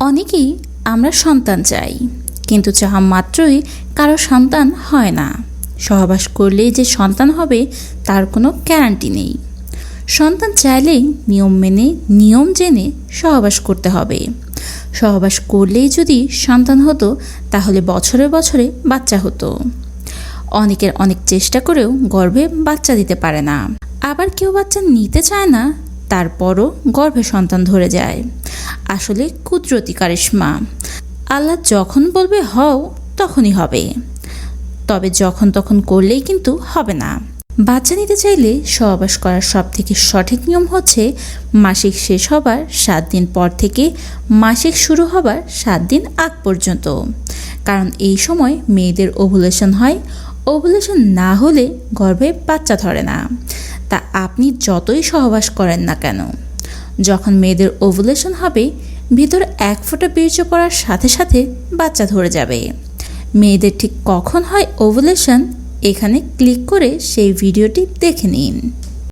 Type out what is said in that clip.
অনেকেই আমরা সন্তান চাই, কিন্তু চাহা মাত্রই কারও সন্তান হয় না। সহবাস করলেই যে সন্তান হবে, তার কোনো গ্যারান্টি নেই। সন্তান চাইলেই নিয়ম মেনে, নিয়ম জেনে সহবাস করতে হবে। সহবাস করলেই যদি সন্তান হতো, তাহলে বছরে বছরে বাচ্চা হতো। অনেকের অনেক চেষ্টা করেও গর্ভে বাচ্চা দিতে পারে না। আবার কেউ বাচ্চা নিতে চায় না, তারপরও গর্ভে সন্তান ধরে যায়। আসলে কুদরতি কারিশ্মা। আল্লাহ যখন বলবে, হও, তখনই হবে। তবে যখন তখন করলেই কিন্তু হবে না। বাচ্চা নিতে চাইলে সহবাস করার সব থেকে সঠিক নিয়ম হচ্ছে মাসিক শেষ হবার সাত দিন পর থেকে মাসিক শুরু হবার সাত দিন আগ পর্যন্ত। কারণ এই সময় মেয়েদের ওভুলেশন হয়। ওভুলেশন না হলে গর্ভে বাচ্চা ধরে না। তা আপনি যতই সহবাস করেন না কেন। যখন মেয়েদের ওভুলেশন হবে, ভিতর এক ফোঁটা বীর্য পড়ার সাথে সাথে বাচ্চা ধরে যাবে। মেয়েদের ঠিক কখন হয় ওভুলেশন এখানে ক্লিক করে সেই ভিডিওটি দেখে নিন।